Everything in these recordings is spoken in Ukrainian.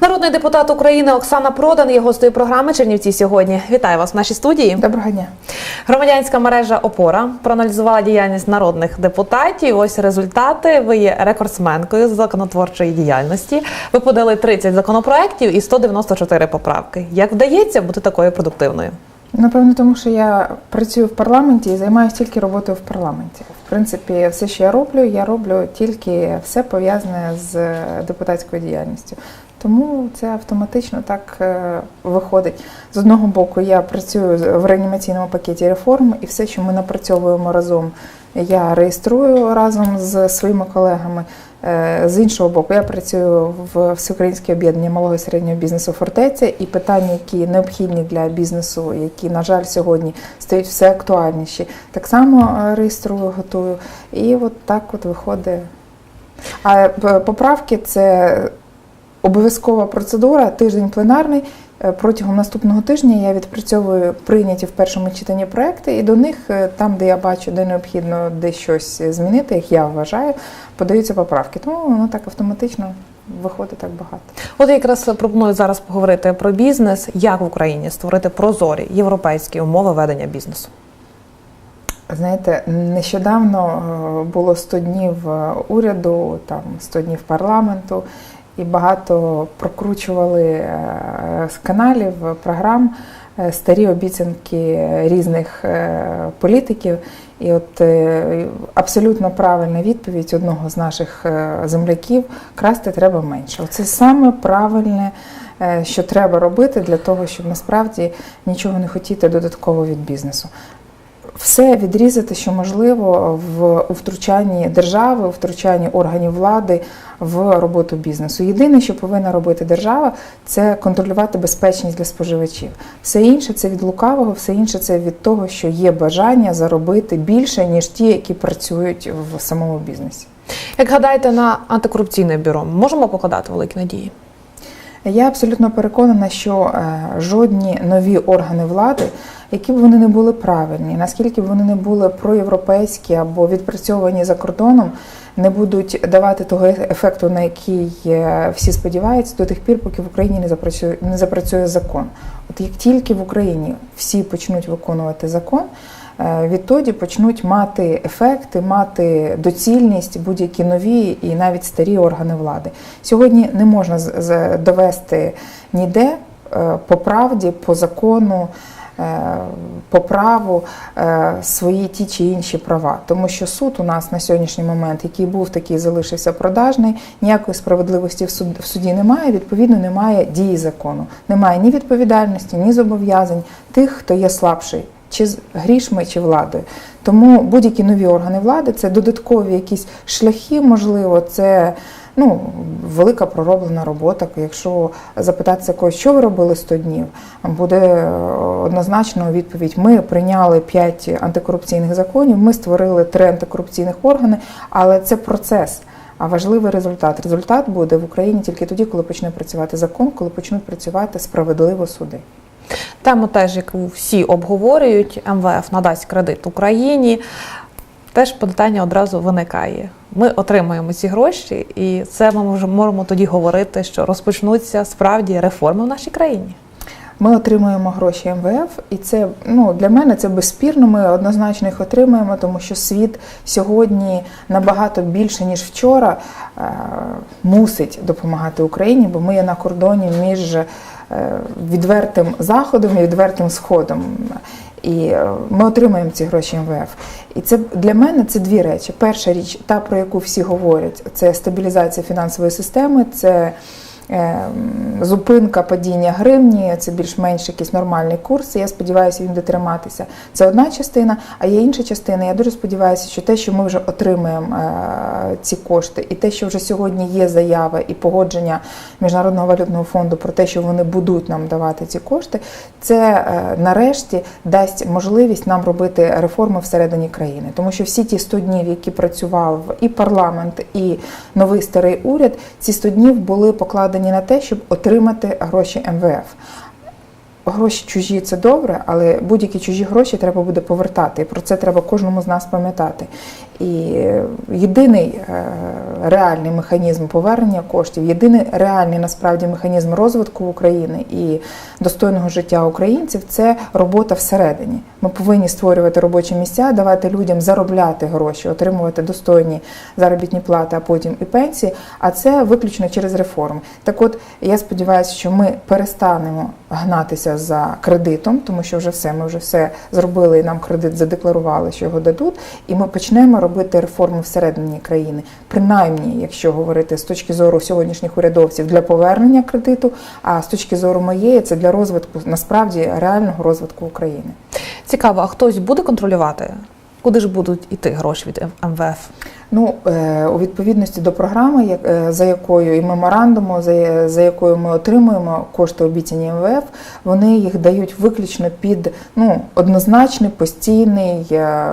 Народний депутат України Оксана Продан є гостею програми Чернівці сьогодні. Вітаю вас в нашій студії. Доброго дня. Громадянська мережа Опора проаналізувала діяльність народних депутатів. Ось результати. Ви є рекордсменкою з законотворчої діяльності. Ви подали 30 законопроєктів і 194 поправки. Як вдається бути такою продуктивною? Напевно, тому що я працюю в парламенті і займаюся тільки роботою в парламенті. В принципі, все, що я роблю, я роблю тільки все пов'язане з депутатською діяльністю. Тому це автоматично так е, виходить. З одного боку, я працюю в реанімаційному пакеті реформ, і все, що ми напрацьовуємо разом, я реєструю разом з своїми колегами. Е, З іншого боку, я працюю в Всеукраїнське об'єднання малого і середнього бізнесу Фортеця, і питання, які необхідні для бізнесу, які, на жаль, сьогодні стають все актуальніші, так само е, реєструю, готую. І от так от виходить. А е, поправки це обов'язкова процедура, тиждень пленарний. Е, Протягом наступного тижня я відпрацьовую прийняті в першому читанні проекти, і до них, е, там, де я бачу, де необхідно де щось змінити, як я вважаю, подаються поправки. Тому воно так автоматично виходить так багато. От я якраз пропоную зараз поговорити про бізнес, як в Україні створити прозорі європейські умови ведення бізнесу. Знаєте, нещодавно е, було 100 днів уряду, там 100 днів парламенту, і багато прокручували е, з каналів, програм е, старі обіцянки різних е, політиків. І от абсолютно правильна відповідь одного з наших земляків красти треба менше. Це саме правильне, що треба робити для того, щоб насправді нічого не хотіти додатково від бізнесу все відрізати, що можливо, в втручанні держави, у втручанні органів влади в роботу бізнесу. Єдине, що повинна робити держава, це контролювати безпечність для споживачів. Все інше це від лукавого, все інше це від того, що є бажання заробити більше, ніж ті, які працюють в самому бізнесі. Як гадаєте, на антикорупційне бюро можемо покладати великі надії? Я абсолютно переконана, що е, жодні нові органи влади, які б вони не були правильні, наскільки б вони не були проєвропейські або відпрацьовані за кордоном, не будуть давати того ефекту, на який е, всі сподіваються, до тих пір, поки в Україні не запрацює не запрацює закон. От як тільки в Україні всі почнуть виконувати закон. Е, Відтоді почнуть мати ефекти, мати доцільність будь-які нові і навіть старі органи влади. Сьогодні не можна довести ніде е, по правді, по закону, е, по праву свої ті чи інші права. Тому що суд у нас на сьогоднішній момент, який був, такий залишився продажний, ніякої справедливості в суді немає, відповідно, немає дії закону. Немає ні відповідальності, ні зобов'язань тих, хто є слабший чи з грішми, чи владою. Тому будь-які нові органи влади це додаткові якісь шляхи, можливо, це ну, велика пророблена робота. Якщо запитатися когось, що ви робили 100 днів, буде е, однозначно відповідь: ми прийняли 5 антикорупційних законів, ми створили 3 антикорупційних органи, але це процес. А важливий результат. Результат буде в Україні тільки тоді, коли почне працювати закон, коли почнуть працювати справедливо суди. Тему теж, яку всі обговорюють, МВФ надасть кредит Україні. Теж питання одразу виникає. Ми отримаємо ці гроші, і це ми може- можемо тоді говорити, що розпочнуться справді реформи в нашій країні. Ми отримуємо гроші МВФ, і це ну для мене це безспірно. Ми однозначно їх отримуємо, тому що світ сьогодні набагато більше ніж вчора е, мусить допомагати Україні, бо ми є на кордоні між е, відвертим заходом і відвертим сходом. І е, ми отримаємо ці гроші МВФ. І це для мене це дві речі. Перша річ, та про яку всі говорять, це стабілізація фінансової системи. це зупинка падіння гривні, це більш-менш якийсь нормальний курс. і Я сподіваюся, він буде триматися. Це одна частина, а є інша частина. Я дуже сподіваюся, що те, що ми вже отримаємо е, ці кошти, і те, що вже сьогодні є заява і погодження Міжнародного валютного фонду про те, що вони будуть нам давати ці кошти, це е, нарешті дасть можливість нам робити реформи всередині країни. Тому що всі ті 100 днів, які працював і парламент, і новий старий уряд, ці 100 днів були покладені на те, щоб отримати гроші МВФ. гроші чужі це добре, але будь-які чужі гроші треба буде повертати. І про це треба кожному з нас пам'ятати. І єдиний е, реальний механізм повернення коштів, єдиний реальний насправді механізм розвитку України і достойного життя українців це робота всередині. Ми повинні створювати робочі місця, давати людям заробляти гроші, отримувати достойні заробітні плати, а потім і пенсії. А це виключно через реформи. Так, от я сподіваюся, що ми перестанемо гнатися за кредитом, тому що вже все, ми вже все зробили, і нам кредит задекларували, що його дадуть, і ми почнемо робити реформи всередині країни, принаймні, якщо говорити з точки зору сьогоднішніх урядовців для повернення кредиту, а з точки зору моєї це для розвитку насправді реального розвитку України. Цікаво, а хтось буде контролювати? Куди ж будуть іти гроші від МВФ? Ну, е, у відповідності до програми, е, за якою і меморандуму, за, за якою ми отримуємо кошти обіцяні МВФ, вони їх дають виключно під ну, однозначний постійний е,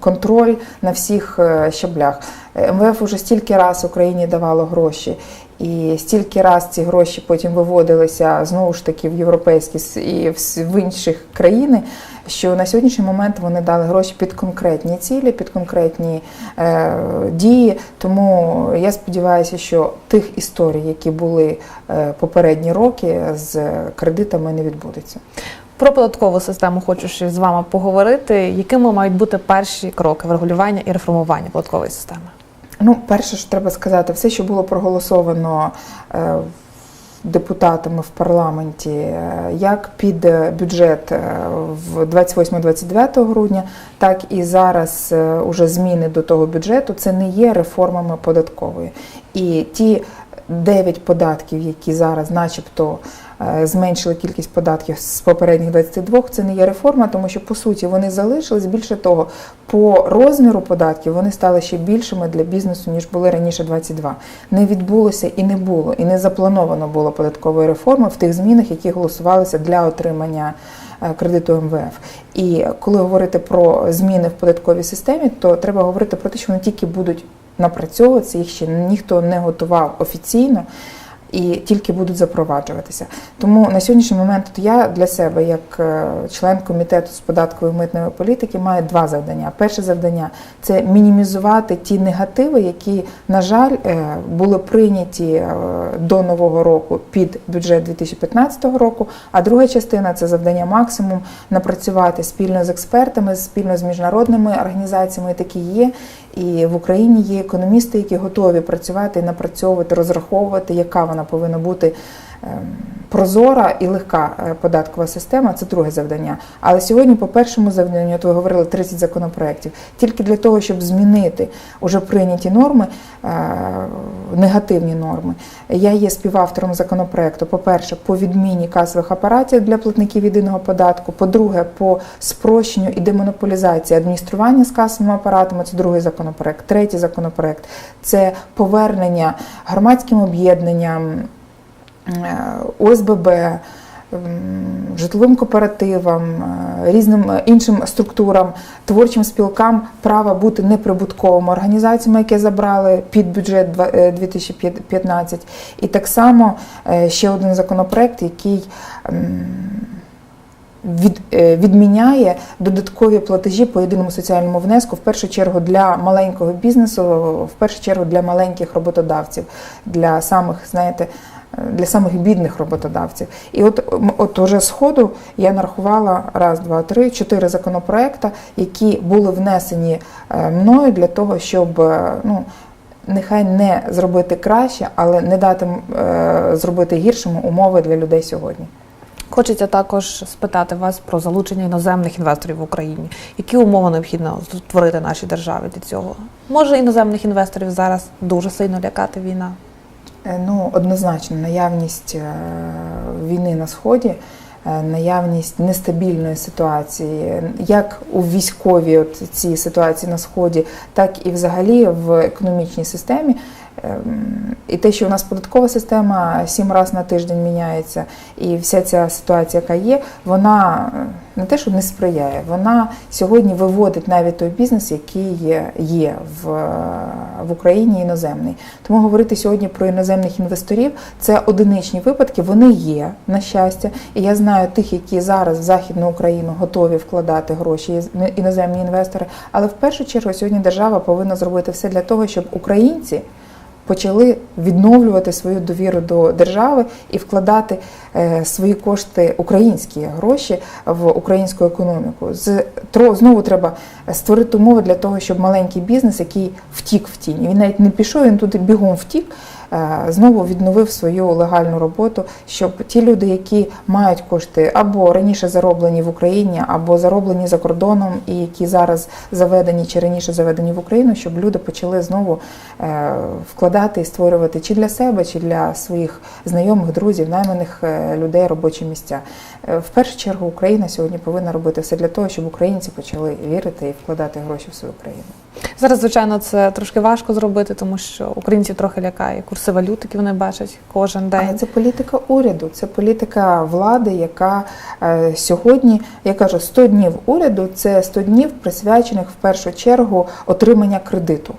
контроль на всіх е, щаблях. МВФ уже стільки раз Україні давало гроші. І стільки раз ці гроші потім виводилися знову ж таки в європейські і в інших країни, що на сьогоднішній момент вони дали гроші під конкретні цілі, під конкретні е, дії. Тому я сподіваюся, що тих історій, які були е, попередні роки, з кредитами не відбудеться. Про податкову систему хочу ще з вами поговорити. Якими мають бути перші кроки врегулювання і реформування податкової системи? Ну, перше, що треба сказати, все, що було проголосовано е, депутатами в парламенті, е, як під е, бюджет е, в 28-29 грудня, так і зараз е, уже зміни до того бюджету, це не є реформами податкової. І ті 9 податків, які зараз, начебто, е, зменшили кількість податків з попередніх 22, це не є реформа, тому що по суті вони залишились. Більше того, по розміру податків вони стали ще більшими для бізнесу, ніж були раніше 22. Не відбулося і не було, і не заплановано було податкової реформи в тих змінах, які голосувалися для отримання е, кредиту МВФ. І коли говорити про зміни в податковій системі, то треба говорити про те, що вони тільки будуть напрацьовуватися, їх ще ніхто не готував офіційно. І тільки будуть запроваджуватися. Тому на сьогоднішній момент я для себе, як е, член комітету з податкової митної політики, маю два завдання. Перше завдання це мінімізувати ті негативи, які, на жаль, е, були прийняті е, до нового року під бюджет 2015 року. А друга частина це завдання максимум напрацювати спільно з експертами, спільно з міжнародними організаціями, такі є. І в Україні є економісти, які готові працювати напрацьовувати, розраховувати, яка вона повинна бути прозора і легка е, податкова система. Це друге завдання. Але сьогодні, по першому завданню, от ви говорили 30 законопроєктів, тільки для того, щоб змінити уже прийняті норми, е, негативні норми. Я є співавтором законопроекту. По-перше, по відміні касових апаратів для платників єдиного податку. По-друге, по спрощенню і демонополізації адміністрування з касовими апаратами. Це другий законопроект. Третій законопроект це повернення громадським об'єднанням. Е, ОСББ, житловим кооперативам, е, різним е, іншим структурам, творчим спілкам права бути неприбутковими організаціями, які забрали під бюджет два- е, 2015. І так само ще один законопроект, який від, відміняє додаткові платежі по єдиному соціальному внеску в першу чергу для маленького бізнесу, в першу чергу для маленьких роботодавців, для самих, знаєте, для самих бідних роботодавців. І от, от уже з ходу я нарахувала раз, два, три, чотири законопроекти, які були внесені е, мною для того, щоб е, ну. Нехай не зробити краще, але не дати е, зробити гіршими умови для людей сьогодні. Хочеться також спитати вас про залучення іноземних інвесторів в Україні. Які умови необхідно створити нашій державі для цього? Може іноземних інвесторів зараз дуже сильно лякати війна? Е, Ну, однозначно, наявність е, війни на сході, е, наявність нестабільної ситуації, як у військовій от цій ситуації на сході, так і взагалі в економічній системі. Ем, І те, що у нас податкова система сім разів на тиждень міняється, і вся ця ситуація, яка є, вона е, не те, що не сприяє, вона сьогодні виводить навіть той бізнес, який є, в, в Україні іноземний. Тому говорити сьогодні про іноземних інвесторів це одиничні випадки, вони є на щастя. І я знаю тих, які зараз в Західну Україну готові вкладати гроші, іноземні інвестори. Але в першу чергу сьогодні держава повинна зробити все для того, щоб українці почали відновлювати свою довіру до держави і вкладати е, свої кошти, українські гроші в українську економіку. З знову треба створити умови для того, щоб маленький бізнес, який втік в тінь, він навіть не пішов, він туди бігом втік. Е, Знову відновив свою легальну роботу, щоб ті люди, які мають кошти або раніше зароблені в Україні, або зароблені за кордоном, і які зараз заведені чи раніше заведені в Україну, щоб люди почали знову е, вкладати і створювати чи для себе, чи для своїх знайомих, друзів, найманих е, людей робочі місця. В першу чергу Україна сьогодні повинна робити все для того, щоб українці почали вірити і вкладати гроші в свою країну. Зараз, звичайно, це трошки важко зробити, тому що українців трохи лякає курси валют, які вони бачать кожен Але день. це політика уряду, це політика влади, яка е, сьогодні, я кажу, 100 днів уряду це 100 днів присвячених в першу чергу отримання кредиту.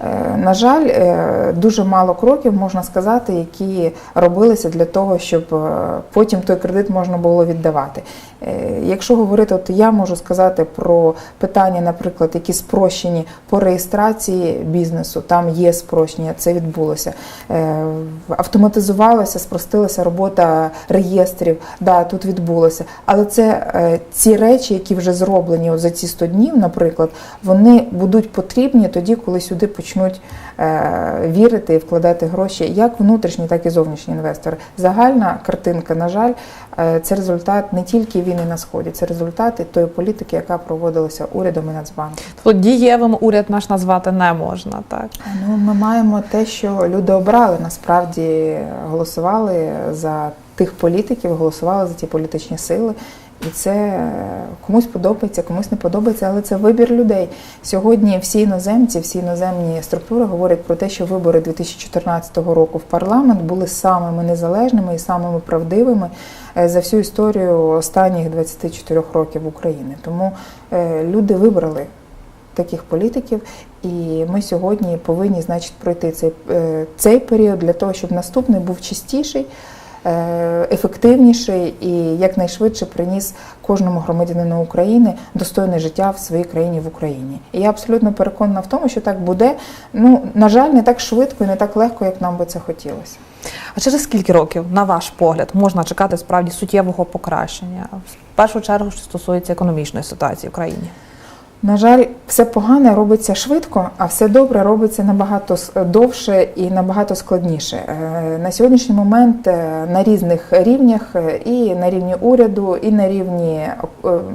Е, На жаль, е, дуже мало кроків можна сказати, які робилися для того, щоб е, потім той кредит можна було віддавати. Е, Якщо говорити, от я можу сказати про питання, наприклад, які спрощені по реєстрації бізнесу, там є спрощення, це відбулося. Е, Автоматизувалася, спростилася робота реєстрів, да, тут відбулося. Але це е, ці речі, які вже зроблені за ці 100 днів, наприклад, вони будуть потрібні тоді, коли сюди почнуть вірити і вкладати гроші, як внутрішні, так і зовнішні інвестори. Загальна картинка, на жаль, це результат не тільки війни на сході, це результати тої політики, яка проводилася урядом і Нацбанком. Тобто дієвим уряд наш назвати не можна, так? Ну, ми маємо те, що люди обрали, насправді голосували за тих політиків, голосували за ті політичні сили. І це е, комусь подобається, комусь не подобається, але це вибір людей. Сьогодні всі іноземці, всі іноземні структури говорять про те, що вибори 2014 року в парламент були самими незалежними і самими правдивими е, за всю історію останніх 24 років України. Тому е, люди вибрали таких політиків, і ми сьогодні повинні, значить, пройти цей, цей період для того, щоб наступний був чистіший, ефективніший і якнайшвидше приніс кожному громадянину України достойне життя в своїй країні в Україні. І я абсолютно переконана в тому, що так буде. Ну, на жаль, не так швидко і не так легко, як нам би це хотілося. А через скільки років, на ваш погляд, можна чекати справді суттєвого покращення? В першу чергу, що стосується економічної ситуації в країні. На жаль, все погане робиться швидко, а все добре робиться набагато довше і набагато складніше. Е, На сьогоднішній момент е, на різних рівнях е, і на рівні уряду, і на рівні,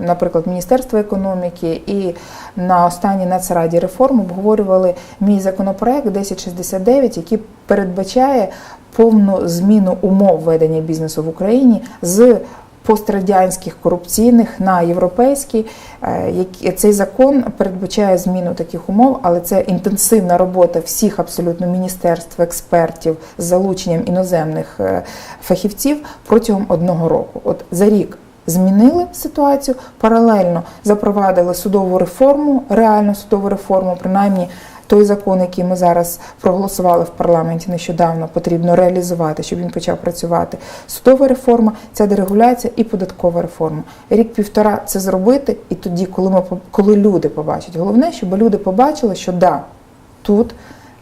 наприклад, Міністерства економіки, і на останній нацраді реформ обговорювали мій законопроект 1069, який передбачає повну зміну умов ведення бізнесу в Україні з пострадянських корупційних на європейські. Е, Цей закон передбачає зміну таких умов, але це інтенсивна робота всіх абсолютно міністерств, експертів з залученням іноземних е, фахівців протягом одного року. От за рік. Змінили ситуацію, паралельно запровадили судову реформу, реальну судову реформу, принаймні той закон, який ми зараз проголосували в парламенті нещодавно, потрібно реалізувати, щоб він почав працювати. Судова реформа, ця дерегуляція і податкова реформа. Рік-півтора це зробити, і тоді, коли ми коли люди побачать, головне, щоб люди побачили, що да, тут.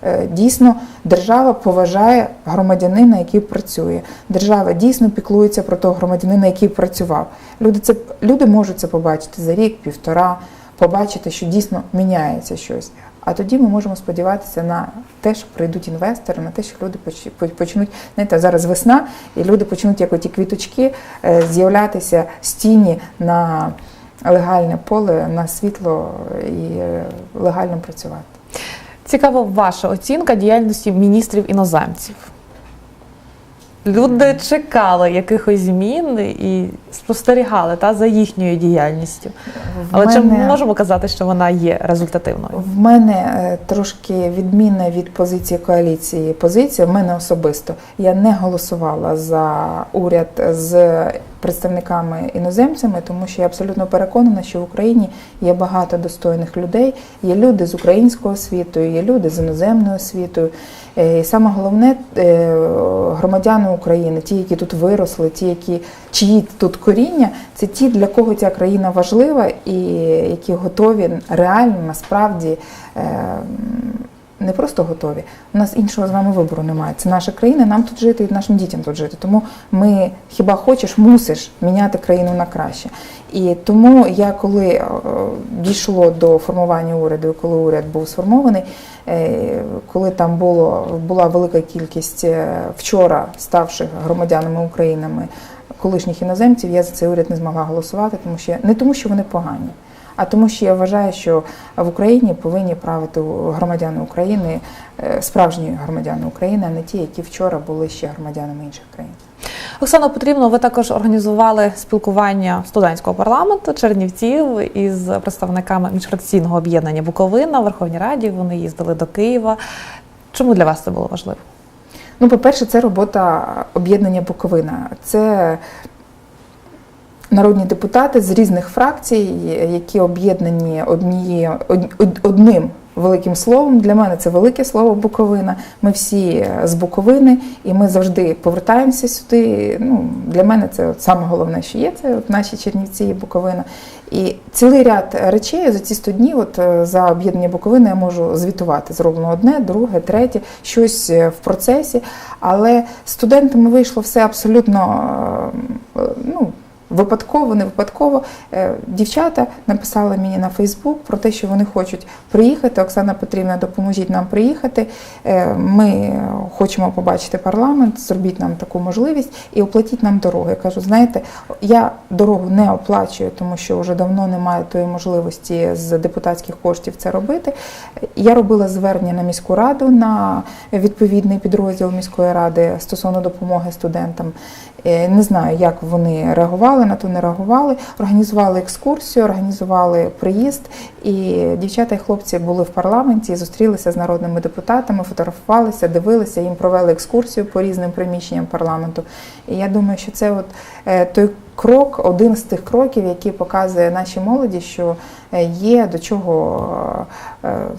е, Дійсно, держава поважає громадянина, який працює. Держава дійсно піклується про того громадянина, який працював. Люди це люди можуть це побачити за рік, півтора, побачити, що дійсно міняється щось. А тоді ми можемо сподіватися на те, що прийдуть інвестори, на те, що люди поч- почнуть знаєте, зараз весна, і люди почнуть як оті квіточки е, з'являтися з тіні на легальне поле, на світло і е, легально працювати. Цікава ваша оцінка діяльності міністрів іноземців. Люди чекали якихось змін і спостерігали та, за їхньою діяльністю. В Але чи ми мене- можемо казати, що вона є результативною? В мене е, трошки відмінна від позиції коаліції позиція. В мене особисто я не голосувала за уряд з представниками іноземцями, тому що я абсолютно переконана, що в Україні є багато достойних людей. Є люди з українською освітою, є люди з іноземною освітою. Е, І саме головне е, громадяни України, ті, які тут виросли, ті, які чиї тут коріння, це ті, для кого ця країна важлива і які готові реально насправді. Не просто готові. У нас іншого з вами вибору немає. Це наша країна, нам тут жити і нашим дітям тут жити. Тому ми хіба хочеш, мусиш міняти країну на краще. І тому я коли е, дійшло до формування уряду, коли уряд був сформований, е, коли там було була велика кількість е, вчора ставших громадянами України, колишніх іноземців, я за цей уряд не змогла голосувати, тому що не тому, що вони погані. А тому, що я вважаю, що в Україні повинні правити громадяни України, е, справжні громадяни України, а не ті, які вчора були ще громадянами інших країн. Оксана Потрібно, ви також організували спілкування студентського парламенту Чернівців із представниками міжфракційного об'єднання Буковина в Верховній Раді. Вони їздили до Києва. Чому для вас це було важливо? Ну, по-перше, це робота об'єднання Буковина. Це народні депутати з різних фракцій, які об'єднані однією од- од- одним великим словом. Для мене це велике слово Буковина. Ми всі з Буковини, і ми завжди повертаємося сюди. Ну, для мене це от саме головне, що є. Це от наші Чернівці і Буковина. І цілий ряд речей за ці 100 днів, от е, за об'єднання Буковини, я можу звітувати. Зроблено одне, друге, третє, щось е, в процесі. Але студентами вийшло все абсолютно е, ну, випадково, не випадково. Е, Дівчата написали мені на Фейсбук про те, що вони хочуть приїхати. Оксана Петрівна, допоможіть нам приїхати. Е, Ми хочемо побачити парламент, зробіть нам таку можливість і оплатіть нам дорогу. Я кажу, знаєте, я дорогу не оплачую, тому що вже давно немає тої можливості з депутатських коштів це робити. Я робила звернення на міську раду на відповідний підрозділ міської ради стосовно допомоги студентам. Е, Не знаю, як вони реагували на то, не реагували. Організували екскурсію, організували приїзд, і дівчата і хлопці були в парламенті, зустрілися з народними депутатами, фотографувалися, дивилися, їм провели екскурсію по різним приміщенням парламенту. І я думаю, що це от е, той крок, один з тих кроків, який показує нашій молоді, що е, є до чого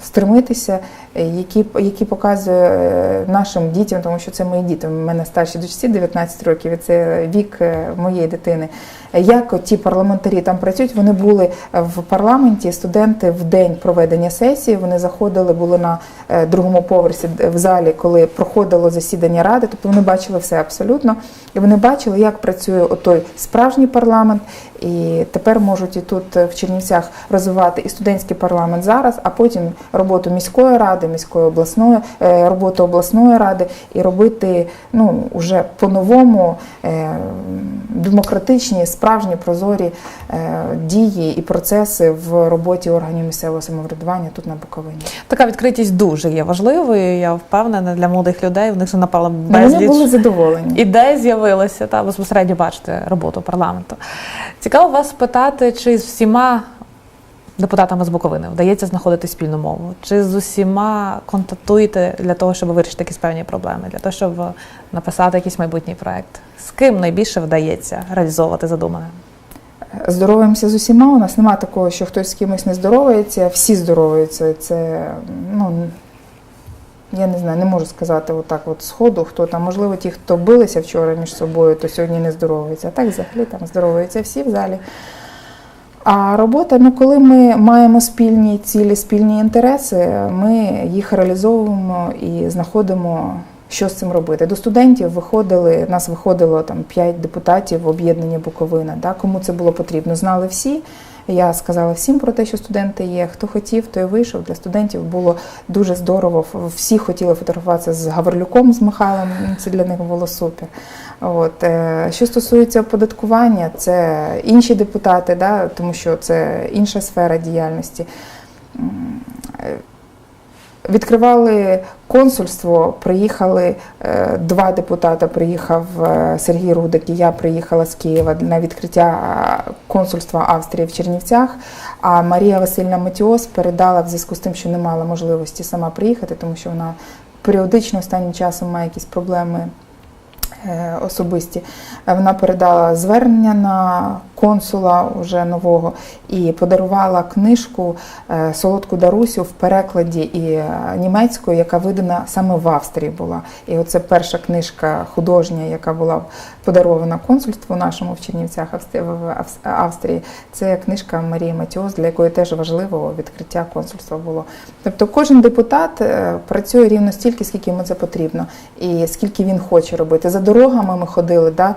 стримитися, е, які, які показує е, нашим дітям, тому що це мої діти. У мене старші дочці 19 років, і це вік моєї дитини. Е, Як ті парламентарі там працюють, вони були в парламенті, студенти в день проведення сесії. Вони заходили, були на е, другому поверсі в залі, коли проходило засідання ради. Тобто вони бачили все абсолютно, і вони бачили, як працює отой справжній парламент. І тепер можуть і тут е, в Чернівцях розвивати і студентський парламент зараз, а потім роботу міської ради, міської обласної е, роботу обласної ради і робити ну уже по-новому е, демократичні, справжні прозорі дії і процеси в роботі органів місцевого самоврядування тут на Буковині. Така відкритість дуже є важливою. Я впевнена для молодих людей. В них вже напало Ну, Вони були задоволені. ідей з'явилося та безпосередньо бачити роботу парламенту. Цікаво вас питати, чи з всіма депутатами з Буковини вдається знаходити спільну мову? Чи з усіма контактуєте для того, щоб вирішити якісь певні проблеми, для того, щоб написати якийсь майбутній проект? З ким найбільше вдається реалізовувати задумане? Здороваємося з усіма. У нас немає такого, що хтось з кимось не здоровається, всі здороваються. Це ну я не знаю, не можу сказати отак, от сходу, хто там, можливо, ті, хто билися вчора між собою, то сьогодні не здоровуються. Так взагалі там здоровуються всі в залі. А робота, ну коли ми маємо спільні цілі, спільні інтереси, ми їх реалізовуємо і знаходимо, що з цим робити. До студентів виходили, нас виходило там 5 депутатів в об'єднання Буковина. Да? Кому це було потрібно, знали всі. Я сказала всім про те, що студенти є. Хто хотів, той вийшов. Для студентів було дуже здорово. Всі хотіли фотографуватися з Гаврилюком, з Михайлом. Це для них було супер. От е, що стосується оподаткування, це інші депутати, да, тому що це інша сфера діяльності. Відкривали консульство, приїхали е, два депутата. Приїхав е, Сергій Рудик і я приїхала з Києва на відкриття е, консульства Австрії в Чернівцях. А Марія Васильівна Матіос передала в зв'язку з тим, що не мала можливості сама приїхати, тому що вона періодично останнім часом має якісь проблеми особисті. Вона передала звернення на консула уже нового і подарувала книжку е, Солодку Дарусю в перекладі і е, німецькою, яка видана саме в Австрії була. І оце перша книжка художня, яка була подарована консульству нашому в Чернівцях в Авс- Австрії. Це книжка Марії Матіос, для якої теж важливо відкриття консульства було. Тобто кожен депутат е, працює рівно стільки, скільки йому це потрібно, і скільки він хоче робити. За дорогами ми ходили да,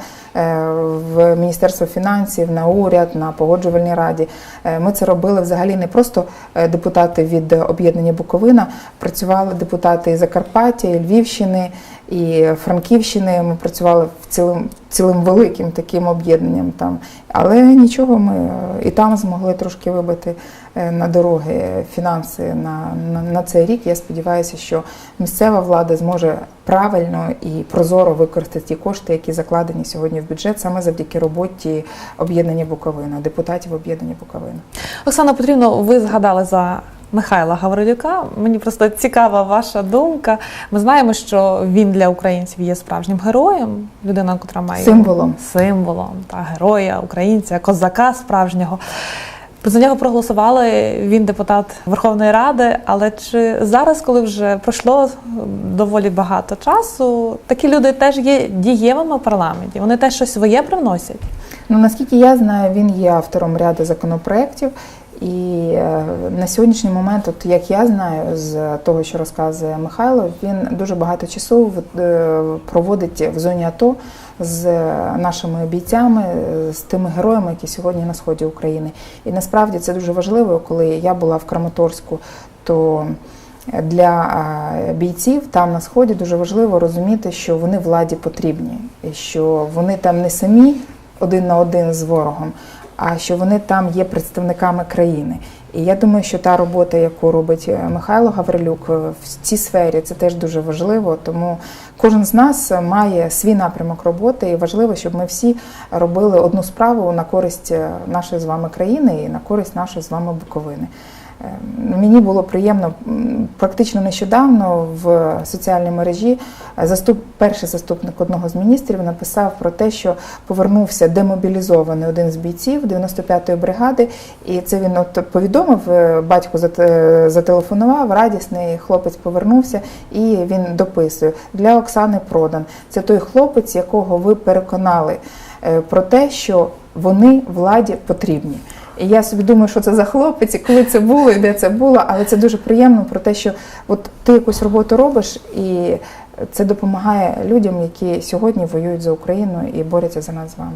в Міністерство фінансів, на уряд, на погоджувальній раді. Е, Ми це робили взагалі не просто е, депутати від об'єднання Буковина, працювали депутати і Закарпаття, і Львівщини, і Франківщини. Ми працювали в цілим, цілим великим таким об'єднанням там. Але нічого, ми е, і там змогли трошки вибити е, на дороги фінанси на, на, на цей рік. Я сподіваюся, що місцева влада зможе правильно і прозоро використати ті кошти, які закладені сьогодні в бюджет, саме завдяки роботі об'єднання Буковина, депутатів об'єднання Буковина. Оксана Петрівна, ви згадали за Михайла Гаврилюка. Мені просто цікава ваша думка. Ми знаємо, що він для українців є справжнім героєм, людина, яка має Символом. символом та героя, українця, козака справжнього. За нього проголосували. Він депутат Верховної Ради. Але чи зараз, коли вже пройшло доволі багато часу, такі люди теж є дієвими в парламенті? Вони теж щось своє привносять? Ну наскільки я знаю, він є автором ряду законопроєктів. І е, на сьогоднішній момент, от як я знаю з того, що розказує Михайло, він дуже багато часу е, проводить в зоні АТО з нашими бійцями, з тими героями, які сьогодні на сході України. І насправді це дуже важливо, коли я була в Краматорську, то для бійців там на сході дуже важливо розуміти, що вони владі потрібні, що вони там не самі один на один з ворогом, а що вони там є представниками країни. І я думаю, що та робота, яку робить е, Михайло Гаврилюк е, в цій сфері, це теж дуже важливо. Тому кожен з нас має свій напрямок роботи, і важливо, щоб ми всі робили одну справу на користь е, нашої з вами країни і на користь нашої з вами Буковини. Е, Мені було приємно практично нещодавно в соціальній мережі е, заступ, перший заступник одного з міністрів написав про те, що повернувся демобілізований один з бійців 95-ї бригади, і це він от повідомив. е, Батько зателефонував, радісний хлопець повернувся, і він дописує для Оксани Продан. Це той хлопець, якого ви переконали е, про те, що вони владі потрібні. І я собі думаю, що це за хлопець, і коли це було, і де це було, але це дуже приємно про те, що от ти якусь роботу робиш, і це допомагає людям, які сьогодні воюють за Україну і борються за нас з вами.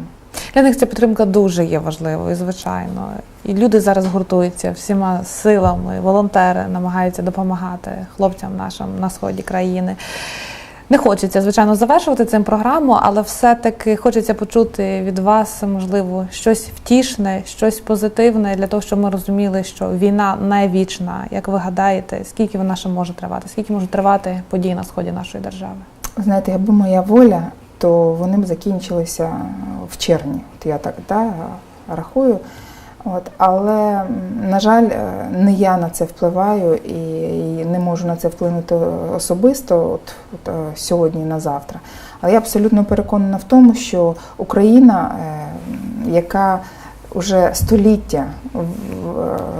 Для них ця підтримка дуже є важливою, звичайно. І люди зараз гуртуються всіма силами, волонтери намагаються допомагати хлопцям нашим на сході країни. Не хочеться, звичайно, завершувати цим програму, але все-таки хочеться почути від вас, можливо, щось втішне, щось позитивне для того, щоб ми розуміли, що війна не вічна. Як ви гадаєте, скільки вона ще може тривати? Скільки можуть тривати події на сході нашої держави? Знаєте, якби моя воля, то вони б закінчилися в червні. От я так да, рахую. От, але, на жаль, е, не я на це впливаю і, не можу на це вплинути особисто от, от, е, сьогодні на завтра. Але я абсолютно переконана в тому, що Україна, е, яка вже століття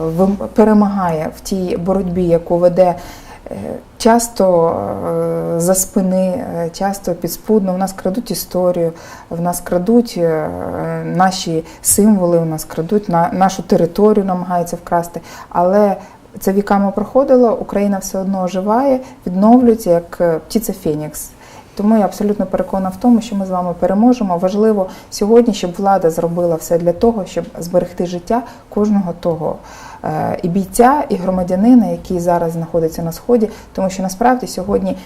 в- перемагає в тій боротьбі, яку веде часто е, за спини, е, часто підспудно. В нас крадуть історію, в нас крадуть е, наші символи, в нас крадуть на нашу територію, намагаються вкрасти. Але це віками проходило, Україна все одно оживає, відновлюється як е, птиця Фенікс. Тому я абсолютно переконана в тому, що ми з вами переможемо. Важливо сьогодні, щоб влада зробила все для того, щоб зберегти життя кожного того е, і бійця, і громадянина, який зараз знаходиться на сході, тому що насправді сьогодні.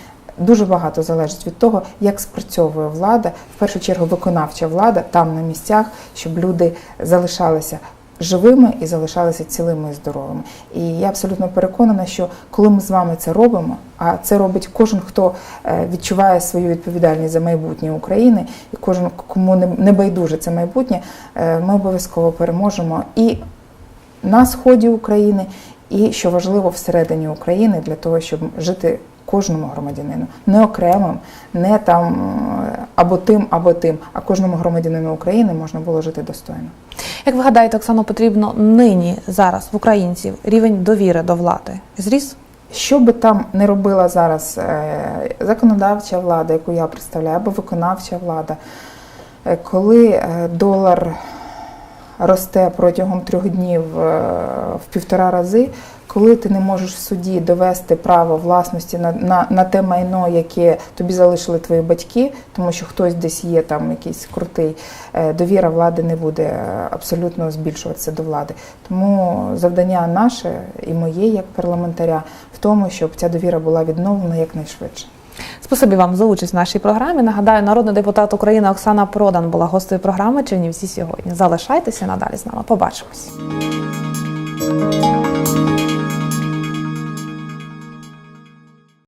Дуже багато залежить від того, як спрацьовує влада, в першу чергу виконавча влада там на місцях, щоб люди залишалися живими і залишалися цілими і здоровими. І я абсолютно переконана, що коли ми з вами це робимо, а це робить кожен, хто е, відчуває свою відповідальність за майбутнє України, і кожен, кому не- байдуже це майбутнє, е, ми обов'язково переможемо і на сході України, і що важливо всередині України для того, щоб жити кожному громадянину, не окремим, не там е, або тим, або тим, а кожному громадянину України можна було жити достойно. Як ви гадаєте, Оксано, потрібно нині зараз в українців рівень довіри до влади зріс? Що би там не робила зараз е, законодавча влада, яку я представляю, або виконавча влада, е, коли долар росте протягом трьох днів е, в півтора рази, коли ти не можеш в суді довести право власності на, на, на те майно, яке тобі залишили твої батьки, тому що хтось десь є там якийсь крутий, е, довіра влади не буде е, абсолютно збільшуватися до влади. Тому завдання наше і моє як парламентаря в тому, щоб ця довіра була відновлена якнайшвидше. Спасибі вам за участь в нашій програмі. Нагадаю, народний депутат України Оксана Продан була гостею програми Чернівці сьогодні. Залишайтеся надалі з нами. Побачимось.